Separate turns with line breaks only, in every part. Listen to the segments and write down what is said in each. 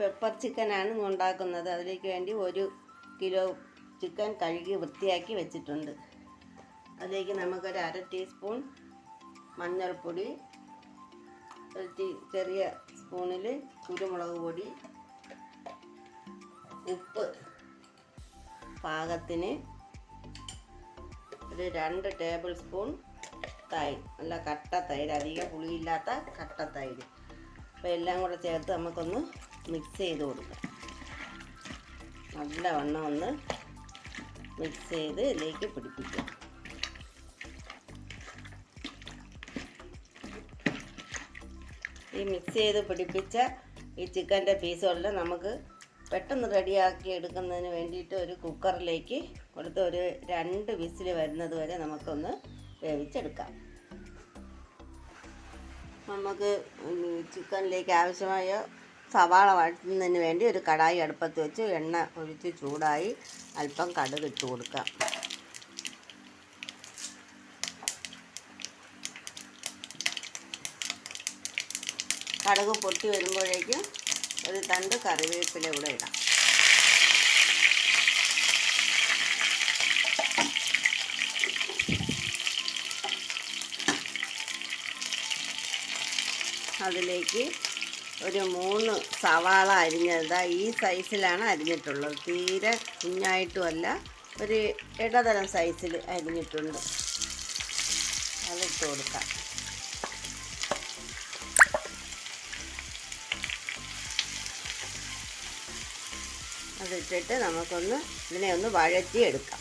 Pepper ചിക്കനാണ് ഉണ്ടാക്കുന്നത്. അതിലേക്ക് വേണ്ടി ഒരു കിലോ ചിക്കൻ കഴുകി വൃത്തിയാക്കി വെച്ചിട്ടുണ്ട്. അതിലേക്ക് നമുക്കൊരു അര ടീസ്പൂൺ മഞ്ഞൾപ്പൊടി ഒരു ടീ ചെറിയ സ്പൂണിൽ കുരുമുളക് പൊടി ഉപ്പ് പാകത്തിന് ഒരു രണ്ട് ടേബിൾ സ്പൂൺ തൈര്. നല്ല കട്ട തൈര് അധികം പുളിയില്ലാത്ത കട്ട തൈര്. അപ്പോൾ എല്ലാം കൂടെ ചേർത്ത് നമുക്കൊന്ന് മിക്സ് ചെയ്ത് കൊടുക്കാം നല്ലവണ്ണം ഒന്ന് മിക്സ് ചെയ്ത് ഇതിലേക്ക് പിടിപ്പിക്കുക. ഈ മിക്സ് ചെയ്ത് പിടിപ്പിച്ച ഈ ചിക്കന്റെ പീസുകളിൽ നമുക്ക് പെട്ടെന്ന് റെഡിയാക്കി എടുക്കുന്നതിന് വേണ്ടിയിട്ട് ഒരു കുക്കറിലേക്ക് കൊടുത്ത് ഒരു രണ്ട് വിസിൽ വരുന്നത് വരെ നമുക്കൊന്ന് വേവിച്ചെടുക്കാം. നമുക്ക് ചിക്കനിലേക്ക് ആവശ്യമായ സവാള വഴറ്റുന്നതിന് വേണ്ടി ഒരു കടായി അടുപ്പത്ത് വെച്ച് എണ്ണ ഒഴിച്ച് ചൂടായി അല്പം കടുക് ഇട്ട് കൊടുക്കാം. കടുക് പൊട്ടി വരുമ്പോഴേക്കും ഒരു തണ്ട് കറിവേപ്പില ഇവിടെ ഇടാം. അതിലേക്ക് ഒരു മൂന്ന് സവാള അരിഞ്ഞത്. ഈ സൈസിലാണ് അരിഞ്ഞിട്ടുള്ളത്. തീരെ കുഞ്ഞായിട്ടുമല്ല ഒരു ഇടതരം സൈസിൽ അരിഞ്ഞിട്ടുണ്ട്. അതിട്ട് കൊടുക്കാം. അതിട്ടിട്ട് നമുക്കൊന്ന് ഇതിനെ ഒന്ന് വഴറ്റിയെടുക്കാം.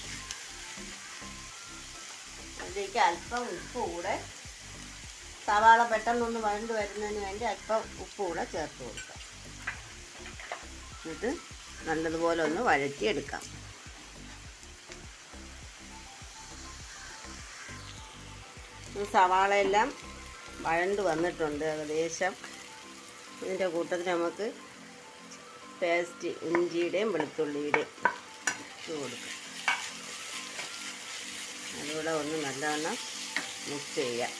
അതിലേക്ക് അല്പം ഉപ്പ് കൂടെ സവാള പെട്ടെന്നൊന്ന് വഴണ്ട് വരുന്നതിന് വേണ്ടി അല്പം ഉപ്പ് കൂടെ ചേർത്ത് കൊടുക്കാം. എന്നിട്ട് നല്ലതുപോലെ ഒന്ന് വഴറ്റി എടുക്കാം ഈ സവാളയെല്ലാം വഴണ്ട് വന്നിട്ടുണ്ട് ഏകദേശം. ഇതിന്റെ കൂട്ടത്തിൽ നമുക്ക് പേസ്റ്റ് ഇഞ്ചിയുടെയും വെളുത്തുള്ളിയുടെയും ഇട്ട് കൊടുക്കാം. അതുകൂടെ ഒന്ന് നല്ലവണ്ണം മിക്സ് ചെയ്യാം.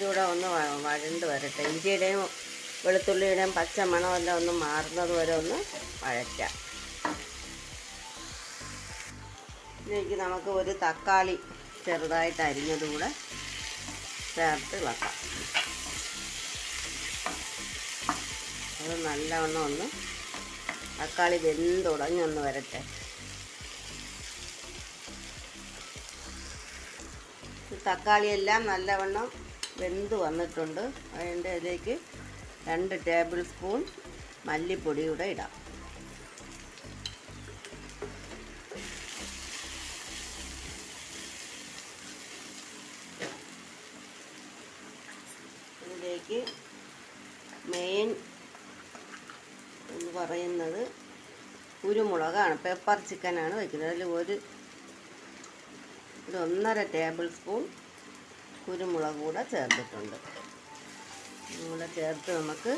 ഇതുകൂടെ ഒന്ന് വഴണ്ട് വരട്ടെ. ഇഞ്ചിയുടെയും വെളുത്തുള്ളിയുടെയും പച്ച മണമെല്ലാം ഒന്ന് മാറുന്നത് വരെ ഒന്ന് വഴറ്റാം. ഇതിലേക്ക് നമുക്ക് ഒരു തക്കാളി ചെറുതായിട്ട് അരിഞ്ഞതുകൂടെ ചേർത്ത് വെക്കാം. അത് നല്ലവണ്ണം ഒന്ന് തക്കാളി വെന്തുടഞ്ഞൊന്ന് വരട്ടെ. തക്കാളിയെല്ലാം നല്ലവണ്ണം വെന്ത് വന്നിട്ടുണ്ട്. അതിന്റെ ഇതിലേക്ക് രണ്ട് ടേബിൾ സ്പൂൺ മല്ലിപ്പൊടി കൂടെ ഇടാം. ഇതിലേക്ക് മെയിൻ എന്ന് പറയുന്നത് കുരുമുളകാണ്. പെപ്പർ ചിക്കനാണ് വയ്ക്കുന്നത്. അതിൽ ഒരു ഒരു ഒന്നര ടേബിൾ സ്പൂൺ കുരുമുളക് കൂടെ ചേർത്തിട്ടുണ്ട്. കൂടെ ചേർത്ത് നമുക്ക്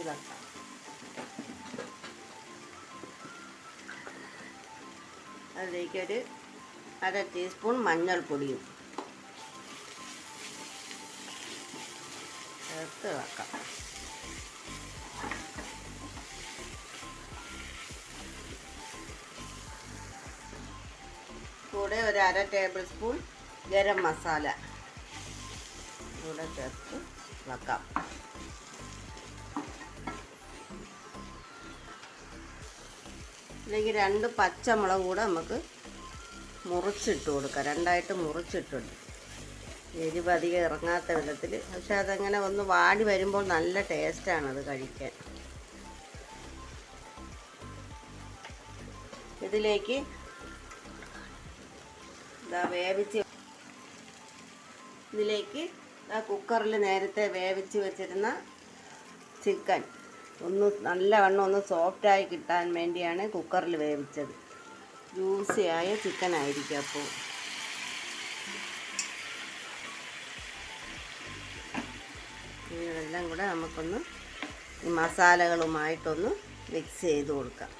ഇളക്കാം അതിലേക്കൊരു അര ടീസ്പൂൺ മഞ്ഞൾപ്പൊടിയും ചേർത്ത് ഇളക്കാം കൂടെ ഒരു അര ടേബിൾ സ്പൂൺ ഗരം മസാല. കൂടെ ചേർത്ത് വെക്കാം. അല്ലെങ്കിൽ രണ്ട് പച്ചമുളക് കൂടെ നമുക്ക് മുറിച്ചിട്ട് കൊടുക്കാം. രണ്ടായിട്ട് മുറിച്ചിട്ടുണ്ട്. എരിവ് അധികം ഇറങ്ങാത്ത വിധത്തിൽ. പക്ഷെ അതങ്ങനെ ഒന്ന് വാടി വരുമ്പോൾ നല്ല ടേസ്റ്റാണ് അത് കഴിക്കാൻ. ഇതിലേക്ക് ഇതാ വേവിച്ച് ഇതിലേക്ക് കുക്കറിൽ നേരത്തെ വേവിച്ച് വെച്ചിരുന്ന ചിക്കൻ. ഒന്ന് നല്ലവണ്ണം ഒന്ന് സോഫ്റ്റായി കിട്ടാൻ വേണ്ടിയാണ് കുക്കറിൽ വേവിച്ചത്. ജ്യൂസിയായ ചിക്കൻ ആയിരിക്കും അപ്പോൾ. ഇതെല്ലാം കൂടെ നമുക്കൊന്ന് ഈ മസാലകളുമായിട്ടൊന്ന് മിക്സ് ചെയ്ത് കൊടുക്കാം.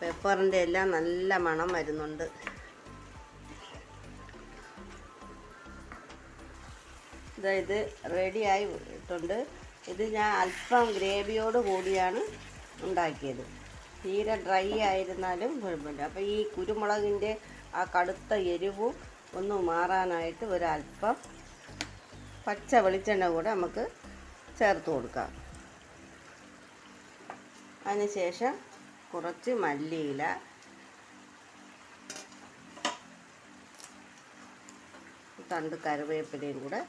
പെപ്പറിന്റെ എല്ലാം നല്ല മണം വരുന്നുണ്ട്. ഇതാ റെഡി ആയിട്ടുണ്ട്. ഇത് ഞാൻ അല്പം ഗ്രേവിയോട് കൂടിയാണ് ഉണ്ടാക്കിയത്. തീരെ ഡ്രൈ ആയിരുന്നാലും കുഴപ്പമില്ല. അപ്പോൾ ഈ കുരുമുളകിന്റെ ആ കടുത്ത എരിവും ഒന്ന് മാറാനായിട്ട് ഒരല്പം പച്ച വെളിച്ചെണ്ണ കൂടെ നമുക്ക് ചേർത്ത് കൊടുക്കാം. അതിനുശേഷം കുറച്ച് മല്ലിയില തണ്ട് കറിവേപ്പിലയും കൂടെ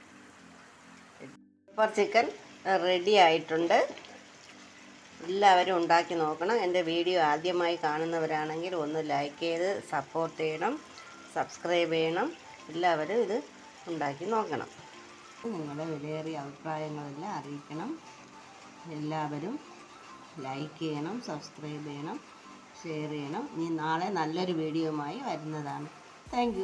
പെപ്പർ ചിക്കൻ റെഡി ആയിട്ടുണ്ട്. എല്ലാവരും ഉണ്ടാക്കി നോക്കണം. എന്റെ വീഡിയോ ആദ്യമായി കാണുന്നവരാണെങ്കിൽ ഒന്ന് ലൈക്ക് ചെയ്ത് സപ്പോർട്ട് ചെയ്യണം സബ്സ്ക്രൈബ് ചെയ്യണം. എല്ലാവരും ഇത് ഉണ്ടാക്കി നോക്കണം. നിങ്ങളുടെ വിലയേറിയ അഭിപ്രായങ്ങളെല്ലാം അറിയിക്കണം. എല്ലാവരും ലൈക്ക് ചെയ്യണം സബ്സ്ക്രൈബ് ചെയ്യണം ഷെയർ ചെയ്യണം. ഇനി നാളെ നല്ലൊരു വീഡിയോയുമായി വരുന്നതാണ്. താങ്ക്